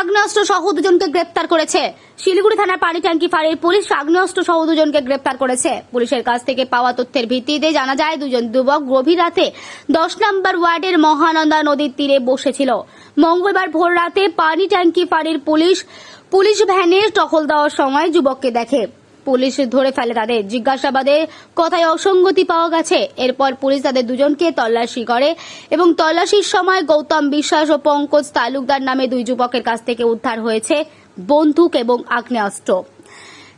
আগ্নেয়াস্ত্র সহ দুজনকে গ্রেপ্তার করেছে। শিলিগুড়ি থানার পানি ট্যাঙ্কি ফাঁড়ির পুলিশ আগ্নেয়াস্ত্র সহ দুজনকে গ্রেপ্তার করেছে। পুলিশের কাছ থেকে পাওয়া তথ্যের ভিত্তিতে জানা যায়, দুজন যুবক গভীর রাতে দশ নম্বর ওয়ার্ডের মহানন্দা নদীর তীরে বসেছিল। মঙ্গলবার ভোর রাতে পানি ট্যাঙ্কি ফাঁড়ির পুলিশ পুলিশ ভ্যানে টহল দেওয়ার সময় যুবককে দেখে। পুলিশ ধরে ফেলে তাদের। জিজ্ঞাসাবাদে কথায় অসঙ্গতি পাওয়া গেছে। এরপর পুলিশ তাদের দুজনকে তল্লাশি করে এবং তল্লাশির সময় গৌতম বিশ্বাস ও পঙ্কজ তালুকদার নামে দুই যুবকের কাছ থেকে উদ্ধার হয়েছে বন্দুক এবং আগ্নেয়াস্ত্র।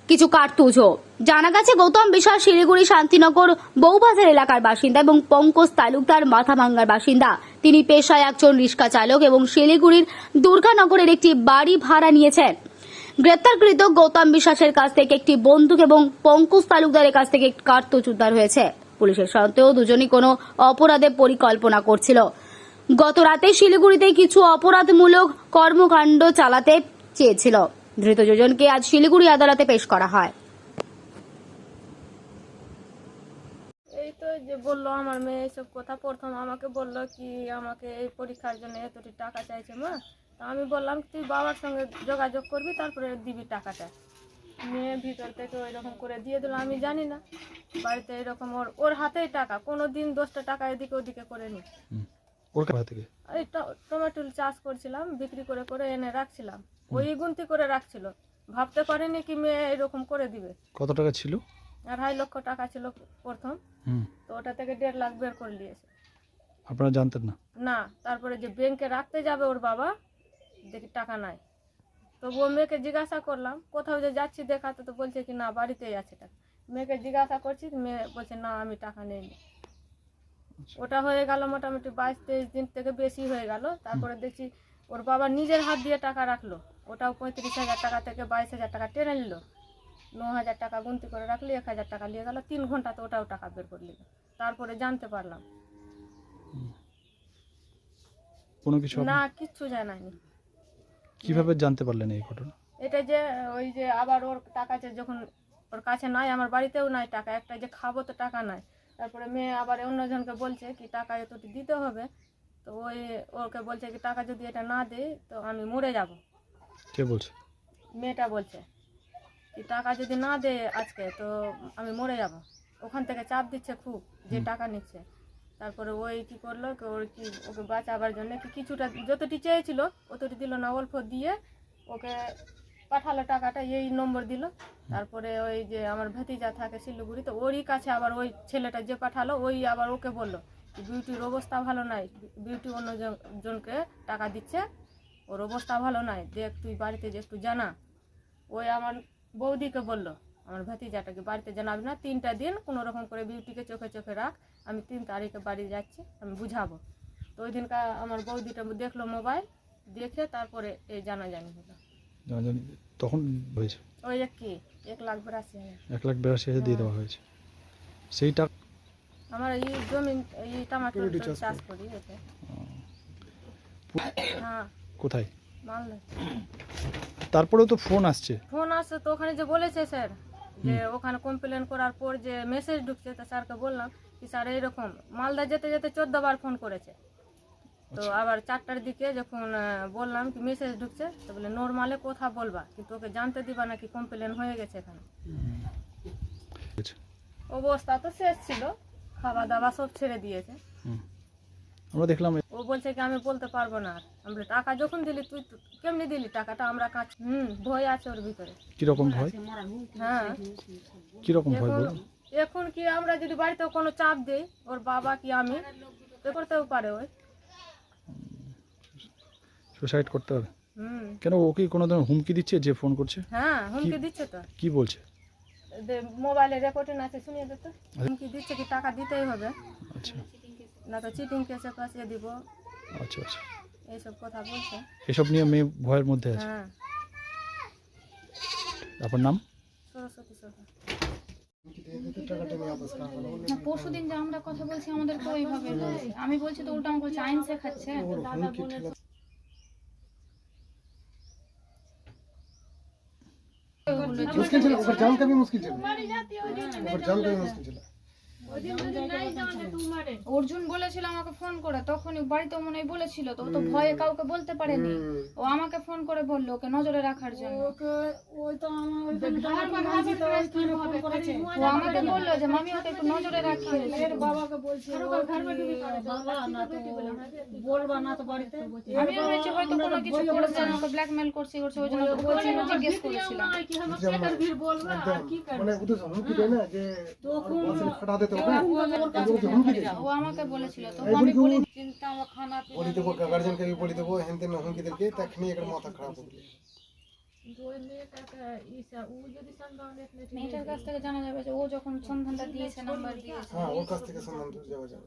কিছু কার্তুজও। জানা গেছে গৌতম বিশ্বাস শিলিগুড়ি শান্তিনগর বৌবাজার এলাকার বাসিন্দা এবং পঙ্কজ তালুকদার মাথাভাঙ্গার বাসিন্দা। তিনি পেশায় একজন রিক্সা চালক এবং শিলিগুড়ির দুর্গানগরের একটি বাড়ি ভাড়া নিয়েছেন। গ্রেপ্তারকৃত গৌতম বিশ্বাসের কাছ থেকে একটি বন্দুক এবং পঙ্কজ তালুকদারের কাছ থেকে কার্তুজ উদ্ধার হয়েছে। পুলিশের সত্ত্বেও দুজনই কোনো অপরাধের পরিকল্পনা করছিল। গত রাতে শিলিগুড়িতে কিছু অপরাধমূলক কর্মকাণ্ড চালাতে চেয়েছিল। ধৃত দুজনকে আজ শিলিগুড়ি আদালতে পেশ করা হয়। এই তো যে বলল আমার মেয়ে এইসব কথা। প্রথম আমাকে বলল কি আমাকে এই পরীক্ষার জন্য এতটি টাকা চাইছে মা। আমি বললাম তুই বাবার সঙ্গে যোগাযোগ করবি তারপরে দিবি টাকাটা। মেয়ে ভিতর থেকে ওই রকম করে দিয়ে দিল আমি জানি না। বাড়িতে এরকম ওর ওর হাতেই টাকা কোনো দিন দশটা টাকা এদিকে ওদিকে করে নি। ওর থেকে? এই টমেটো চাষ করছিলাম বিক্রি করে করে এনে রাখছিলাম। ওই গুনতি করে রাখছিল। ভাবতে পারেনি কি মেয়ে এরকম করে দিবে। কত টাকা ছিল? আড়াই লক্ষ টাকা ছিল প্রথম। হুম। তো ওটা থেকে দেড় লাখ বের করে নিয়েছে। আপনারা জানতেন না? না তারপরে যে ব্যাংকে রাখতে যাবে ওর বাবা দেখি টাকা নাই। তবুও মেয়েকে জিজ্ঞাসা করলাম কোথাও যে যাচ্ছি দেখাতে? তো বলছে কি না বাড়িতেই আছে টাকা। মেয়েকে জিজ্ঞাসা করছি মেয়ে বলছে না আমি টাকা নেই ওটা হয়ে গেল মোটামুটি বাইশ তেইশ দিন থেকে বেশি হয়ে গেল। তারপরে দেখছি ওর বাবা নিজের হাত দিয়ে টাকা রাখল। ওটাও পঁয়ত্রিশ হাজার টাকা থেকে বাইশ হাজার টাকা টেনে নিল। ন হাজার টাকা গুনতি করে রাখলি এক হাজার টাকা নিয়ে গেল। তিন ঘণ্টা তো ওটাও টাকা বের করে নিল। তারপরে জানতে পারলাম। কোনো কিছু না কিচ্ছু জানায়নি। কীভাবে জানতে পারলেন এই ঘটনা? এটা যে ওই যে আবার ওর টাকা যে যখন ওর কাছে নাই আমার বাড়িতেও নাই টাকা একটা যে খাব তো টাকা নাই। তারপরে মেয়ে আবার অন্যজনকে বলছে কি টাকা এতটি দিতে হবে। তো ওই ওকে বলছে কি টাকা যদি এটা না দেয় তো আমি মরে যাব। কে বলছে? মেয়েটা বলছে কি টাকা যদি না দেয় আজকে তো আমি মরে যাব। ওখান থেকে চাপ দিচ্ছে খুব যে টাকা নিচ্ছে। তারপরে ওই কি করল ওর কি, ওকে বাঁচাবার জন্য কি কিছুটা, যতটি চেয়েছিল, অতটি দিল না, অল্প দিয়ে ওকে পাঠালো টাকাটা, এই নম্বর দিল। তারপরে ওই যে আমার ভতিজা থাকে শিলিগুড়ি, তো ওরই কাছে আবার ওই ছেলেটা যে পাঠালো, ওই আবার ওকে বলল বিউটির অবস্থা ভালো নাই, বিউটি অন্য জন- জনকে টাকা দিচ্ছে, ওর অবস্থা ভালো নাই, দেখ তুই বাড়িতে যে, একটু জানা। ওই আমার বৌদিকে বলল আমার ভাতিজাটাকে বাড়িতে জানাবি না তিনটা দিন কোনো রকম করে বিউটিকে চোখে চোখে রাখ আমি তিন তারিখে বাড়ি যাচ্ছি আমি বুঝাবো। তো ওই দিনকার আমার বৌদিটা দেখল মোবাইল দেখে তারপরে এই জানাজানি হলো। তখন হয়েছে? ওই এক কি এক লাখ বিরাশি হাজার। এক লাখ বিরাশি হাজার দিয়ে দেওয়া হয়েছে। সেই টাকা আমার এই জমি এই টমাটো চাষ করি। এতে। হ্যাঁ। কোথায়? মানলে তারপরেও তো ফোন আসছে। ফোন আসছে তো ওখানে যে বলেছে স্যার যে ওখানে কমপ্লেন করার পর যে মেসেজ ঢুকছে তো স্যারকে বললাম কি স্যার এইরকম। মালদা যেতে যেতে চোদ্দ বার ফোন করেছে। তো আবার চারটার দিকে যখন বললাম কি মেসেজ ঢুকছে তো বলে নর্মালে কথা বলবা কিন্তু ওকে জানতে দিবা নাকি কমপ্লেন হয়ে গেছে এখানে। অবস্থা তো শেষ ছিল। খাওয়া দাওয়া সব ছেড়ে দিয়েছে। আমরা দেখলাম ও বলছে কি আমি বলতে পারব না আর। আমি টাকা যখন দিলি তুই কেমনি দিলি? টাকাটা আমরা কাজ হুম ভয় আছে ওর ভিতরে। কীরকম ভয়? হ্যাঁ। কীরকম ভয় এখন এখন কি আমরা যদি বাড়িতে কোনো চাপ দেই ওর বাবা কি আমি? তো করতেও পারে ওই। সুসাইড করতে হবে? হুম। কেন ও কি কোনো ধরনের হুমকি দিচ্ছে যে ফোন করছে? হ্যাঁ হুমকি দিচ্ছে তো। কি বলছে? মোবাইলে রেকর্ডিং আছে শুনিয়ে দে তো। হুমকি দিচ্ছে কি টাকা দিতেই হবে। আচ্ছা। না তো চিটিং কেসে ফাঁসিয়ে দিব আচ্ছা আচ্ছা এইসব কথা বলছে এসব নিয়ে মেয়ে ভয়ের মধ্যে আছে হ্যাঁ আপনার নাম সরস্বতী সরকার না পরশু দিন যে আমরা কথা বলছি আমাদের তো ওইভাবে বলছে। আমি বলছি তো উল্টো আমাকে বলছে আইন শেখাচ্ছে मुश्किल चला ऊपर जाम का भी मुश्किल चला ऊपर जाम का भी मुश्किल चला অর্জুন বলেছিল আমাকে ফোন করে তখনই বাড়িতে মনে হয় বলেছিল তো ও তো ভয়ে কাউকে বলতে পারেনি। ও আমাকে ফোন করে বলল ওকে নজরে রাখার জন্য। ও আমাকে বলল যে মামি ওকে একটু নজরে রাখি আমি ভেবেছি হয়তো কোনো কিছু করেছে আমাকে ব্ল্যাকমেল করছে করছে ওই জন্য বলছি জিজ্ঞেস করেছিলাম। মানে ওদের না যে হুমকি দেয় ও আমাকে বলেছিল তো আমি বলি বলি দেবো গার্জেনকে भी বলি দেবো হেন তেন হুমকিদেরকে তখনই একটা মাথা খারাপ হবে মেয়েটার কাছ থেকে জানা যাবে যে ও যখন সন্ধানটা দিয়েছে নাম্বার দিয়েছে। হ্যাঁ ওর কাছ থেকে সন্ধান যাওয়া যাবে।